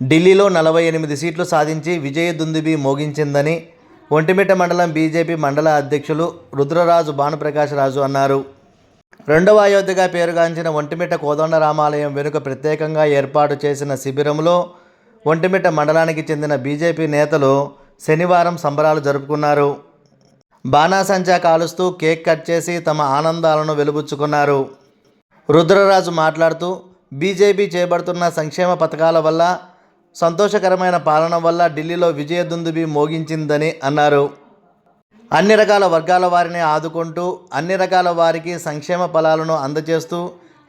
ఢిల్లీలో నలభై ఎనిమిది సీట్లు సాధించి విజయ దుందుబి మోగించిందని ఒంటిమిట్ట మండలం బీజేపీ మండల అధ్యక్షులు రుద్రరాజు భానుప్రకాశరాజు అన్నారు. రెండవ అయోధ్యగా పేరుగాంచిన ఒంటిమిట్ట కోదండరామాలయం వెనుక ప్రత్యేకంగా ఏర్పాటు చేసిన శిబిరంలో ఒంటిమిట్ట మండలానికి చెందిన బీజేపీ నేతలు శనివారం సంబరాలు జరుపుకున్నారు. బాణాసంచా కాలుస్తూ కేక్ కట్ చేసి తమ ఆనందాలను వెలుబుచ్చుకున్నారు. రుద్రరాజు మాట్లాడుతూ బీజేపీ చేపడుతున్న సంక్షేమ పథకాల వల్ల సంతోషకరమైన పాలన వల్ల ఢిల్లీలో విజయదుందుబి మోగించిందని అన్నారు. అన్ని రకాల వర్గాల వారిని ఆదుకుంటూ అన్ని రకాల వారికి సంక్షేమ ఫలాలను అందజేస్తూ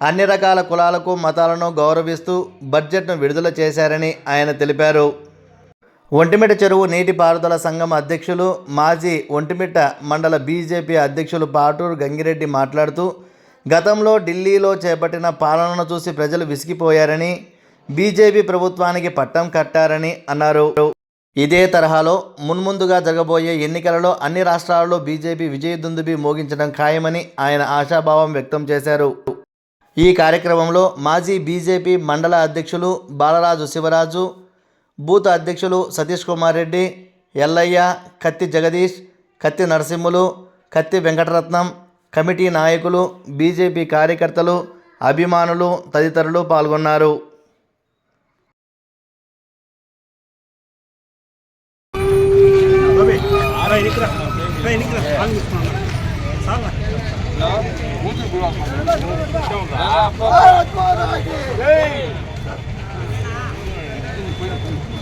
అన్ని రకాల కులాలకు మతాలను గౌరవిస్తూ బడ్జెట్ను విడుదల చేశారని ఆయన తెలిపారు. ఒంటిమిట చెరువు నీటిపారుదల సంఘం అధ్యక్షులు మాజీ ఒంటిమిట మండల బీజేపీ అధ్యక్షులు పాటూరు గంగిరెడ్డి మాట్లాడుతూ గతంలో ఢిల్లీలో చేపట్టిన పాలనను చూసి ప్రజలు విసిగిపోయారని బీజేపీ ప్రభుత్వానికి పట్టం కట్టారని అన్నారు. ఇదే తరహాలో మున్ముందుగా జరగబోయే ఎన్నికలలో అన్ని రాష్ట్రాల్లో బీజేపీ విజయదుందుబి మోగించడం ఖాయమని ఆయన ఆశాభావం వ్యక్తం చేశారు. ఈ కార్యక్రమంలో మాజీ బీజేపీ మండల అధ్యక్షులు బాలరాజు శివరాజు బూత్ అధ్యక్షులు సతీష్ కుమార్ రెడ్డి ఎల్లయ్య కత్తి జగదీష్ కత్తి నరసింహులు కత్తి వెంకటరత్నం కమిటీ నాయకులు బీజేపీ కార్యకర్తలు అభిమానులు తదితరులు పాల్గొన్నారు.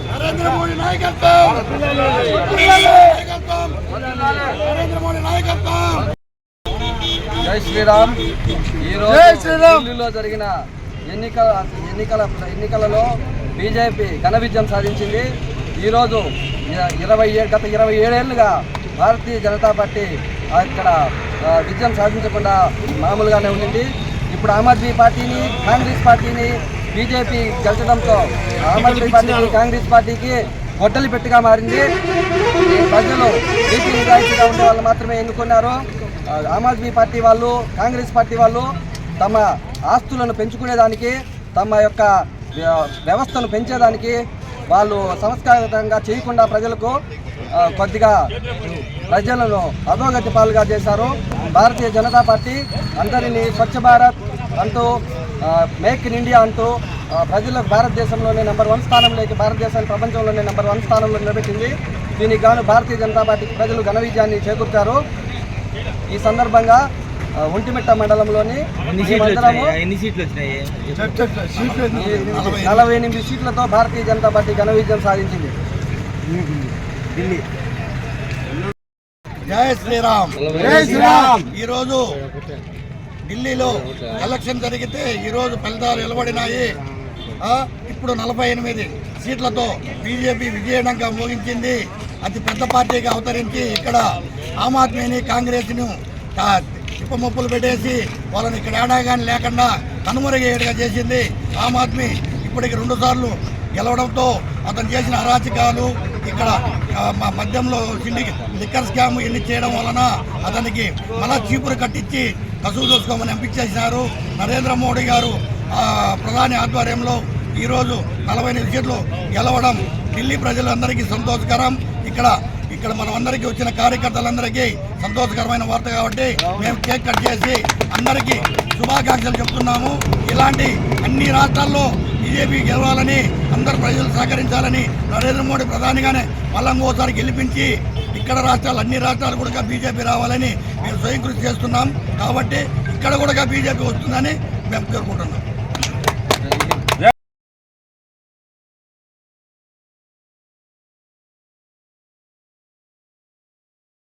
నరేంద్ర మోడీ నాయకత్వం! నాయకత్వం నరేంద్ర మోడీ నాయకత్వం! జై శ్రీరామ్. ఈ రోజు జై శ్రీరామ్. ఢిల్లీలో జరిగిన ఎన్నికల ఎన్నికల ఎన్నికలలో బీజేపీ ఘన విజయం సాధించింది. ఈరోజు ఇరవై గత ఇరవై ఏడేళ్ళుగా భారతీయ జనతా పార్టీ ఇక్కడ విజయం సాధించకుండా మామూలుగానే ఉండింది. ఇప్పుడు ఆమ్ ఆద్మీ పార్టీని కాంగ్రెస్ పార్టీని బీజేపీ గెలిచడంతో ఆమ్ ఆద్మీ పార్టీకి కాంగ్రెస్ పార్టీకి గొడ్డలి పెట్టిగా మారింది. ప్రజలు నీతి నిజాయితీగా ఉండే వాళ్ళు మాత్రమే ఎన్నుకున్నారు. ఆమ్ ఆద్మీ పార్టీ వాళ్ళు కాంగ్రెస్ పార్టీ వాళ్ళు తమ ఆస్తులను పెంచుకునేదానికి తమ యొక్క వ్య- వ్యవస్థను పెంచేదానికి వాళ్ళు సంస్కారంగా చేయకుండా ప్రజలకు కొద్దిగా ప్రజలను అధోగతి పాలుగా చేశారు. భారతీయ జనతా పార్టీ అందరినీ స్వచ్ఛ భారత్ అంటూ మేక్ ఇన్ ఇండియా అంటూ ప్రజలకు భారతదేశంలోనే నెంబర్ వన్ స్థానంలోకి భారతదేశాన్ని ప్రపంచంలోనే నెంబర్ వన్ స్థానంలో నిలబెట్టింది. దీనికి గాను భారతీయ జనతా పార్టీకి ప్రజలు ఘన విజయాన్ని చేకూర్చారు. ఈ సందర్భంగా ఒంటిమిట్ట మండలంలోని నలభై ఎనిమిది సీట్లతో భారతీయ జనతా పార్టీ ఘన విజయం సాధించింది. ఢిల్లీ. జై శ్రీరామ్. జై శ్రీరామ్. ఈ రోజు ఢిల్లీలో ఎలక్షన్ జరిగితే ఈ రోజు ఫలితాలు వెలువడినాయి. ఇప్పుడు నలభై ఎనిమిది సీట్లతో బీజేపీ విజయనంగా మోగించింది. అతి పెద్ద పార్టీగా అవతరించి ఇక్కడ ఆమ్ ఆద్మీని కాంగ్రెస్ను చిప్పముప్పులు పెట్టేసి వాళ్ళని ఇక్కడ ఏడాగాని లేకుండా కనుమరుగయ్యేట్టుగా చేసింది ఆమ్ ఆద్మీ. ఇప్పటికి రెండు సార్లు గెలవడంతో అతను చేసిన అరాచకాలు ఇక్కడ మా మద్యంలో లిక్కర్ స్కామ్ ఎన్ని చేయడం వలన అతనికి మళ్ళా చీపురు కట్టించి కసువు చూసుకోమని ఎంపించేసినారు నరేంద్ర మోడీ గారు ప్రధాని ఆధ్వర్యంలో ఈరోజు నలభై ఎనిమిది సీట్లు గెలవడం ఢిల్లీ ప్రజలందరికీ సంతోషకరం. ఇక్కడ ఇక్కడ మనం అందరికీ వచ్చిన కార్యకర్తలందరికీ సంతోషకరమైన వార్త కాబట్టి మేము కేక్ కట్ చేసి అందరికీ శుభాకాంక్షలు చెప్తున్నాము. ఇలాంటి అన్ని రాష్ట్రాల్లో బీజేపీ గెలవాలని అందరు ప్రజలు సహకరించాలని నరేంద్ర మోడీ ప్రధానిగానే మళ్ళీ ఇంకోసారి గెలిపించి ఇక్కడ రాష్ట్రాలు అన్ని రాష్ట్రాలు కూడా బీజేపీ రావాలని మేము స్వయం కృషి చేస్తున్నాం. కాబట్టి ఇక్కడ కూడా బీజేపీ వస్తుందని మేము కోరుకుంటున్నాం.